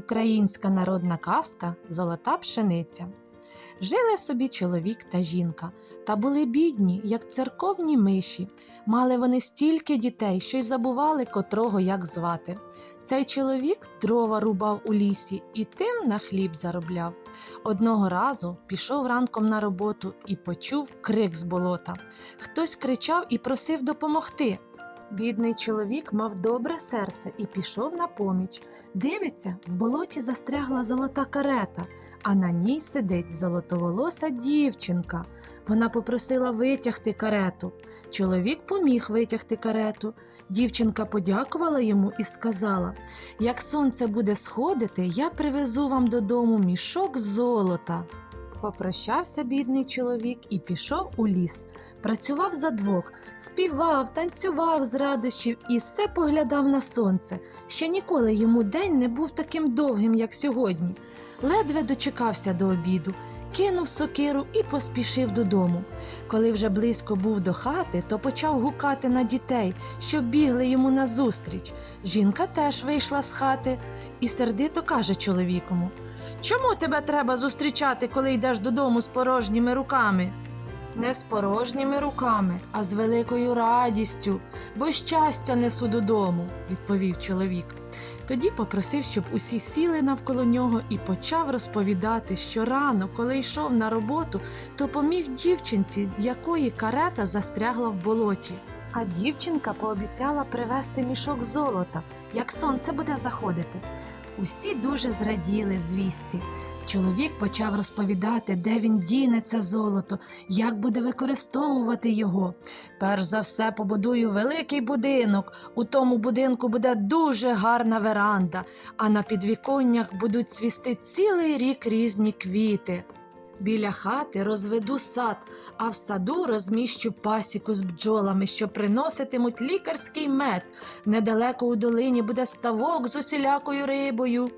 Українська народна казка Золота пшениця. Жили собі чоловік та жінка, та були бідні, як церковні миші. Мали вони стільки дітей, що й забували котрого як звати. Цей чоловік дрова рубав у лісі і тим на хліб заробляв. Одного разу пішов ранком на роботу і почув крик з болота. Хтось кричав і просив допомогти. Бідний чоловік мав добре серце і пішов на поміч. Дивиться, в болоті застрягла золота карета, а на ній сидить золотоволоса дівчинка. Вона попросила витягти карету. Чоловік поміг витягти карету. Дівчинка подякувала йому і сказала: Як сонце буде сходити, я привезу вам додому мішок золота. Попрощався бідний чоловік і пішов у ліс. Працював за двох, співав, танцював з радощів і все поглядав на сонце. Ще ніколи йому день не був таким довгим, як сьогодні. Ледве дочекався до обіду, кинув сокиру і поспішив додому. Коли вже близько був до хати, то почав гукати на дітей, що бігли йому назустріч. Жінка теж вийшла з хати і сердито каже чоловікому: Чому тебе треба зустрічати, коли йдеш додому з порожніми руками? Не з порожніми руками, а з великою радістю, бо щастя несу додому, відповів чоловік. Тоді попросив, щоб усі сіли навколо нього і почав розповідати, що рано, коли йшов на роботу, то поміг дівчинці, якої карета застрягла в болоті. А дівчинка пообіцяла привезти мішок золота, як сонце буде заходити. Усі дуже зраділи звісті. Чоловік почав розповідати, де він діне це золото, як буде використовувати його. Перш за все побудую великий будинок. У тому будинку буде дуже гарна веранда, а на підвіконнях будуть цвісти цілий рік різні квіти. Біля хати розведу сад, а в саду розміщу пасіку з бджолами, що приноситимуть лікарський мед. Недалеко у долині буде ставок з усілякою рибою.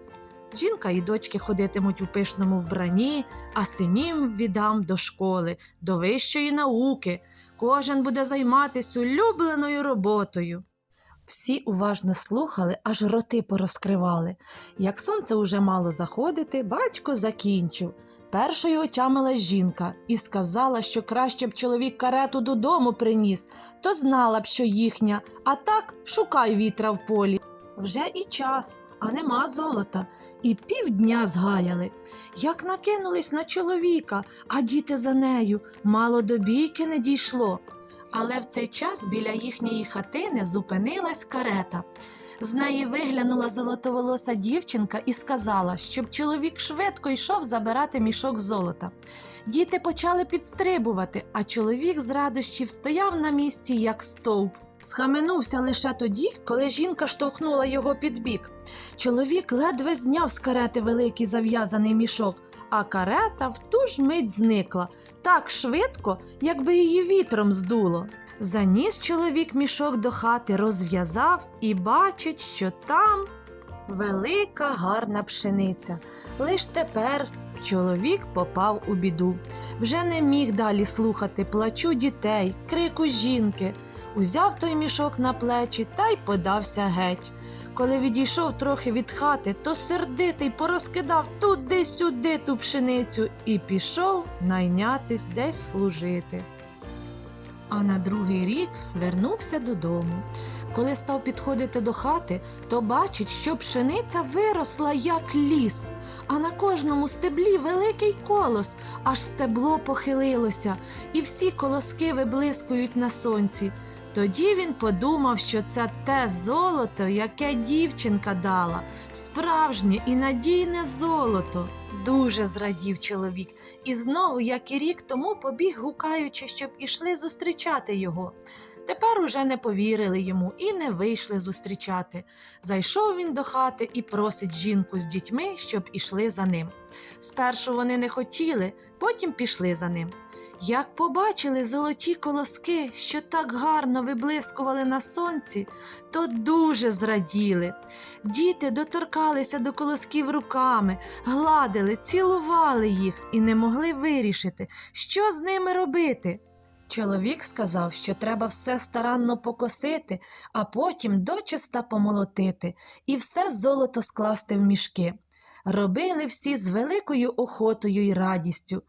Жінка і дочки ходитимуть у пишному вбранні, а синім віддам до школи, до вищої науки. Кожен буде займатися улюбленою роботою. Всі уважно слухали, аж роти порозкривали. Як сонце уже мало заходити, батько закінчив. Першою отямилась жінка і сказала, що краще б чоловік карету додому приніс, то знала б, що їхня, а так шукай вітра в полі. Вже і час, а нема золота, і півдня згаяли. Як накинулись на чоловіка, а діти за нею, мало до бійки не дійшло. Але в цей час біля їхньої хатини зупинилась карета. З неї виглянула золотоволоса дівчинка і сказала, щоб чоловік швидко йшов забирати мішок золота. Діти почали підстрибувати, а чоловік з радощів стояв на місці, як стовп. Схаменувся лише тоді, коли жінка штовхнула його під бік. Чоловік ледве зняв з карети великий зав'язаний мішок, а карета в ту ж мить зникла так швидко, якби її вітром здуло. Заніс чоловік мішок до хати, розв'язав і бачить, що там велика гарна пшениця. Лиш тепер чоловік попав у біду. Вже не міг далі слухати плачу дітей, крику жінки. Узяв той мішок на плечі та й подався геть. Коли відійшов трохи від хати, то сердитий порозкидав туди-сюди ту пшеницю і пішов найнятись десь служити. А на другий рік вернувся додому. Коли став підходити до хати, то бачить, що пшениця виросла як ліс, а на кожному стеблі великий колос, аж стебло похилилося, і всі колоски виблискують на сонці. Тоді він подумав, що це те золото, яке дівчинка дала, справжнє і надійне золото. Дуже зрадів чоловік, і знову, як і рік тому, побіг, гукаючи, щоб ішли зустрічати його. Тепер уже не повірили йому і не вийшли зустрічати. Зайшов він до хати і просить жінку з дітьми, щоб ішли за ним. Спершу вони не хотіли, потім пішли за ним. Як побачили золоті колоски, що так гарно виблискували на сонці, то дуже зраділи. Діти доторкалися до колосків руками, гладили, цілували їх і не могли вирішити, що з ними робити. Чоловік сказав, що треба все старанно покосити, а потім дочиста помолотити і все золото скласти в мішки. робили всі з великою охотою й радістю.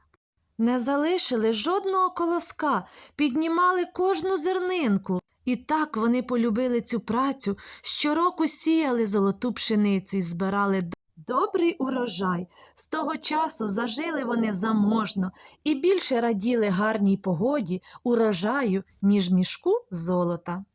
Не залишили жодного колоска, піднімали кожну зернинку. І так вони полюбили цю працю, щороку сіяли золоту пшеницю і збирали добрий урожай. З того часу зажили вони заможно і більше раділи гарній погоді, урожаю, ніж мішку золота.